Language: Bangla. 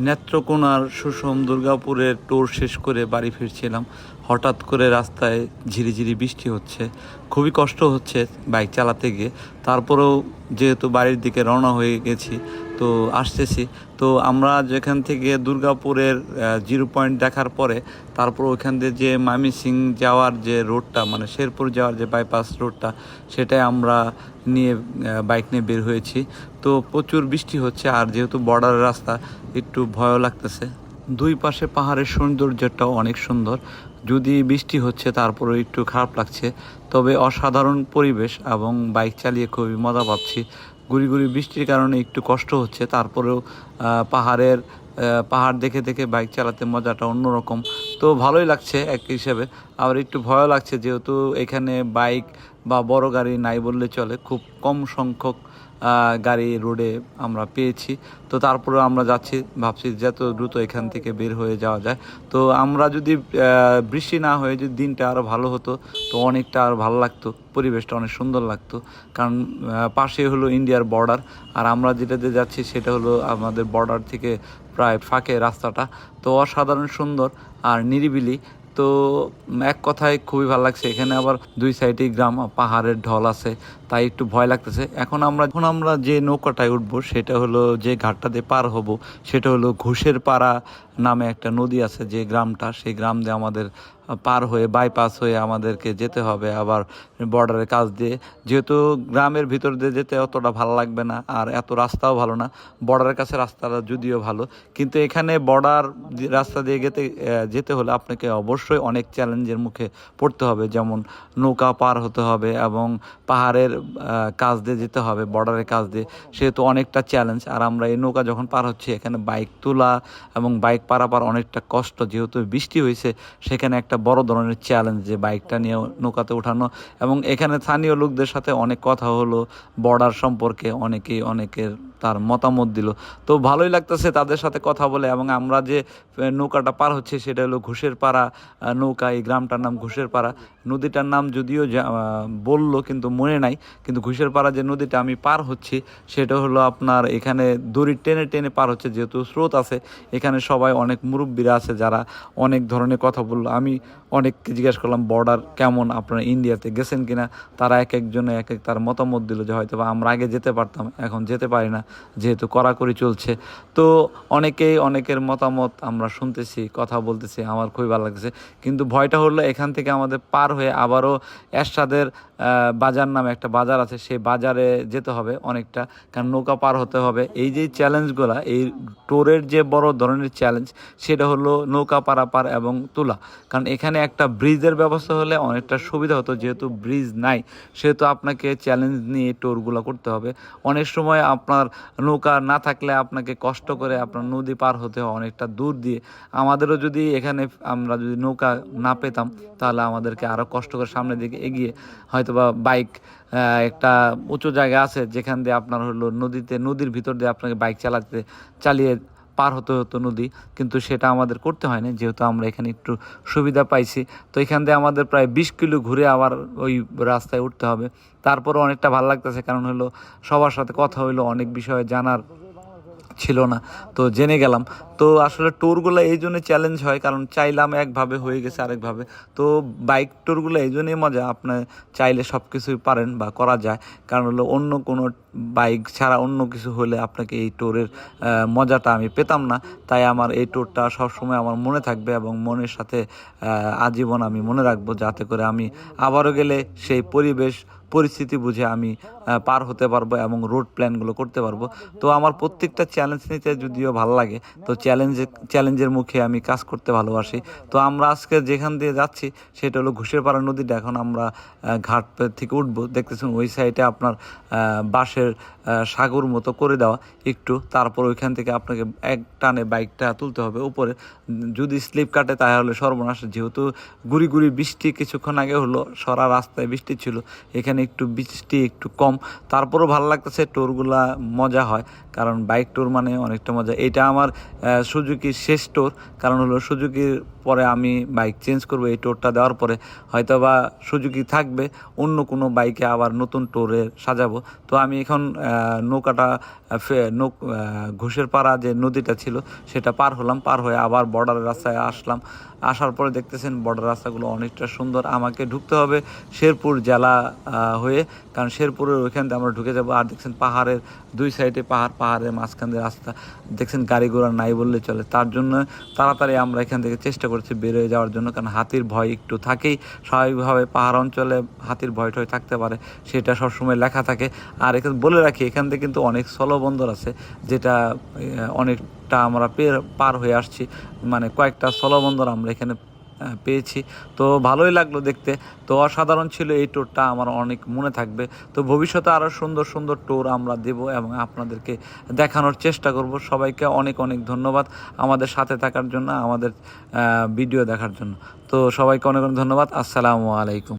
নেত্রকোনার সুষম দুর্গাপুরের টোর শেষ করে বাড়ি ফিরছিলাম। হঠাৎ করে রাস্তায় ঝিরিঝিরি বৃষ্টি হচ্ছে। খুবই কষ্ট হচ্ছে বাইক চালাতে গিয়ে। তারপরেও যেহেতু বাড়ির দিকে রওনা হয়ে গেছি, তো আসতেছি। তো আমরা যেখান থেকে দুর্গাপুরের জিরো পয়েন্ট দেখার পরে, তারপর ওইখান দিয়ে যে মামি সিং যাওয়ার যে রোডটা মানে শেরপুর যাওয়ার যে বাইপাস রোডটা, সেটাই আমরা নিয়ে বাইক নিয়ে বের হয়েছি। তো প্রচুর বৃষ্টি হচ্ছে, আর যেহেতু বর্ডারের রাস্তা, একটু ভয়ও লাগতেছে। দুই পাশে পাহাড়ের সৌন্দর্যটাও অনেক সুন্দর। যদি বৃষ্টি হচ্ছে তারপরে একটু খারাপ লাগছে। তবে অসাধারণ পরিবেশ এবং বাইক চালিয়ে খুবই মজা পাচ্ছি। গুড়ি গুড়ি বৃষ্টির কারণে একটু কষ্ট হচ্ছে, তারপরেও পাহাড়ের পাহাড় দেখে দেখে বাইক চালাতে মজাটা অন্যরকম। তো ভালোই লাগছে এক হিসেবে। আবার একটু ভয়ও লাগছে, যেহেতু এখানে বাইক বা বড় গাড়ি নাই বললে চলে। খুব কম সংখ্যক গাড়ি রোডে আমরা পেয়েছি। তো তারপরে আমরা যাচ্ছি, ভাবছি যত দ্রুত এখান থেকে বের হয়ে যাওয়া যায়। তো আমরা যদি বৃষ্টি না হয়ে যদি দিনটা আরও ভালো হতো, তো অনেকটা আরও ভালো লাগতো। পরিবেশটা অনেক সুন্দর লাগতো। কারণ পাশে হলো ইন্ডিয়ার বর্ডার আর আমরা যেটাতে যাচ্ছি সেটা হলো আমাদের বর্ডার থেকে প্রায় ফাঁকে রাস্তাটা। তো অসাধারণ সুন্দর আর নিরিবিলি। তো এক কথায় খুবই ভালো লাগছে। এখানে আবার দুই সাইডে গ্রাম পাহাড়ের ঢল আছে। তাই একটু ভয় লাগতেছে। এখন আমরা এখন আমরা যে নৌকাটায় উঠবো, সেটা হলো যে ঘাটটাতে পার হব, সেটা হলো ঘুষের পাড়া নামে একটা নদী আছে যে গ্রামটা। সেই গ্রাম দিয়ে আমাদের পার হয়ে বাইপাস হয়ে আমাদেরকে যেতে হবে আবার বর্ডারের কাজ দিয়ে। যেহেতু গ্রামের ভিতর দিয়ে যেতে অতটা ভালো লাগবে না আর এত রাস্তাও ভালো না বর্ডারের কাছে রাস্তাটা যদিও ভালো। কিন্তু এখানে বর্ডার রাস্তা দিয়ে যেতে যেতে হলে আপনাকে অবশ্যই অনেক চ্যালেঞ্জের মুখে পড়তে হবে। যেমন নৌকা পার হতে হবে এবং পাহাড়ের কাজ দিয়ে যেতে হবে বর্ডারের কাজ দিয়ে, সেহেতু অনেকটা চ্যালেঞ্জ আর আমরা এই নৌকা যখন পার হচ্ছি, এখানে বাইক তোলা এবং বাইক পারাপার অনেকটা কষ্ট, যেহেতু বৃষ্টি হয়েছে, সেখানে একটা বড় ধরনের চ্যালেঞ্জ যে বাইকটা নিয়ে নৌকাতে ওঠানো এবং এখানে স্থানীয় লোকদের সাথে অনেক কথা হলো বর্ডার সম্পর্কে অনেকেই অনেকের তার মতামত দিল। তো ভালোই লাগতেছে তাদের সাথে কথা বলে এবং আমরা যে নৌকাটা পার হচ্ছে সেটা হলো ঘুষের পাড়া নৌকা, এই গ্রামটার নাম ঘুষের পাড়া। নদীটার নাম যদিও বলল কিন্তু মনে নাই, কিন্তু ঘুষের পাড়া যে নদীটা আমি পার হচ্ছি সেটা হলো আপনার এখানে দড়ি টেনে টেনে পার হচ্ছে, যেহেতু স্রোত আছে, এখানে সবাই অনেক মুরব্বীরা আছে যারা অনেক ধরনের কথা বলল। আমি অনেককে জিজ্ঞাসা করলাম, বর্ডার কেমন? আপনারা ইন্ডিয়াতে গেছেন কিনা? তারা এক একজনে এক এক তার মতামত দিল যে হয়তো আমরা আগে যেতে পারতাম, এখন যেতে পারি না। যেহেতু কড়াকড়ি চলছে। তো অনেকেই, অনেকের মতামত আমরা শুনতেছি, কথা বলতেছি, আমার খুবই ভালো লাগছে কিন্তু ভয়টা হলো এখান থেকে আমাদের পার হয়ে আবারও এরশাদের বাজার নামে একটা বাজার আছে, সেই বাজারে যেতে হবে অনেকটা, কারণ নৌকা পার হতে হবে। এই যে চ্যালেঞ্জগুলা এই টোরের যে বড় ধরনের চ্যালেঞ্জ সেটা হলো নৌকা পারাপার এবং তোলা। কারণ এখানে একটা ব্রিজের ব্যবস্থা হলে অনেকটা সুবিধা হতো, যেহেতু ব্রিজ নাই। সেহেতু আপনাকে চ্যালেঞ্জ নিয়ে টোরগুলো করতে হবে। অনেক সময় আপনার নৌকা না থাকলে আপনাকে কষ্ট করে আপনার নদী পার হতে হয় অনেকটা দূর দিয়ে। আমাদেরও যদি এখানে আমরা যদি নৌকা না পেতাম, তাহলে আমাদেরকে আরও কষ্ট করে সামনের দিকে এগিয়ে হয়তোবা বাইক একটা উঁচু জায়গা আছে, যেখান দিয়ে আপনার হলো নদীতে, নদীর ভিতর দিয়ে আপনাকে বাইক চালাতে, চালিয়ে পার হতে হতো নদী, কিন্তু সেটা আমাদের করতে হয়নি, যেহেতু আমরা এখানে একটু সুবিধা পাইছি। তো এখান দিয়ে আমাদের প্রায় বিশ কিলো ঘুরে আবার ওই রাস্তায় উঠতে হবে। তারপরও অনেকটা ভালো লাগতেছে, কারণ হলো সবার সাথে কথা হইল, অনেক বিষয়ে জানার ছিল না। তো জেনে গেলাম। তো আসলে ট্যুরগুলো এই জন্য চ্যালেঞ্জ হয়, কারণ চাইলাম একভাবে হয়ে গেছে আরেকভাবে। তো বাইক ট্যুরগুলো এই জন্যই মজা আপনি চাইলে সব কিছুই পারেন বা করা যায়। কারণ হলো অন্য কোনো বাইক ছাড়া অন্য কিছু হলে আপনাকে এই ট্যুরের মজাটা আমি পেতাম না। তাই আমার এই ট্যুরটা সবসময় আমার মনে থাকবে এবং মনের সাথে আজীবন আমি মনে রাখব, যাতে করে আমি আবারও গেলে সেই পরিবেশ পরিস্থিতি বুঝে আমি পার হতে পারব এবং রোড প্ল্যানগুলো করতে পারব। তো আমার প্রত্যেকটা চ্যালেঞ্জ নিতে যদিও ভালো লাগে, তো চ্যালেঞ্জে চ্যালেঞ্জের মুখে আমি কাজ করতে ভালোবাসি। তো আমরা আজকে যেখান দিয়ে যাচ্ছি, সেটা হলো ঘুষেরপাড়া নদীটা এখন আমরা ঘাট থেকে উঠবো। দেখতেছেন ওই সাইডে আপনার বাঁশের সাগর মতো করে দেওয়া। একটু তারপর ওইখান থেকে আপনাকে এক টানে বাইকটা তুলতে হবে উপরে। যদি স্লিপ কাটে তাহলে সর্বনাশ। যেহেতু গুড়ি গুড়ি বৃষ্টি কিছুক্ষণ আগে হলো, সরা রাস্তায় বৃষ্টি ছিল, এখানে একটু বৃষ্টি, একটু কম। তারপরও ভালো লাগতেছে ট্যুরগুলা মজা হয়। কারণ বাইক টোর মানে অনেকটা মজা। এটা আমার সুজুকির শেষ টোর কারণ হলো সুজুকির পরে আমি বাইক চেঞ্জ করব, এই টোরটা দেওয়ার পরে হয়তো বা সুযোগই থাকবে, অন্য কোনো বাইকে আবার নতুন টোরে সাজাবো। তো আমি এখন নৌকাটা নৌ ঘুষের পাড়া যে নদীটা ছিল, সেটা পার হলাম, পার হয়ে আবার বর্ডারের রাস্তায় আসলাম। আসার পরে দেখতেছেন বর্ডার রাস্তাগুলো অনেকটা সুন্দর। আমাকে ঢুকতে হবে শেরপুর জেলা হয়ে, কারণ শেরপুরের ওইখান দিয়ে আমরা ঢুকে যাব। আর দেখছেন পাহাড়ের দুই সাইডে পাহাড়, পাহাড়ের মাঝখান দিয়ে রাস্তা। দেখছেন গাড়ি ঘোড়া নাই বললে চলে। তার জন্য তাড়াতাড়ি আমরা এখান থেকে চেষ্টা করছি বেরোয় যাওয়ার জন্য, কারণ হাতির ভয় একটু থাকেই। স্বাভাবিকভাবে পাহাড় অঞ্চলে হাতির ভয় টয় থাকতে পারে, সেটা সবসময় লেখা থাকে। আর এখানে বলে রাখি, এখান থেকে কিন্তু অনেক স্থলবন্দর আছে, যেটা অনেকটা আমরা পার হয়ে আসছি। মানে কয়েকটা স্থলবন্দর আমরা এখানে পেয়েছি। তো ভালোই লাগল দেখতে। তো অসাধারণ ছিল এই ট্যুরটা আমার অনেক মনে থাকবে। তো ভবিষ্যতে আরও সুন্দর সুন্দর ট্যুর আমরা দেব এবং আপনাদেরকে দেখানোর চেষ্টা করব। সবাইকে অনেক অনেক ধন্যবাদ আমাদের সাথে থাকার জন্য, আমাদের ভিডিও দেখার জন্য। তো সবাইকে অনেক অনেক ধন্যবাদ। আসসালামু আলাইকুম।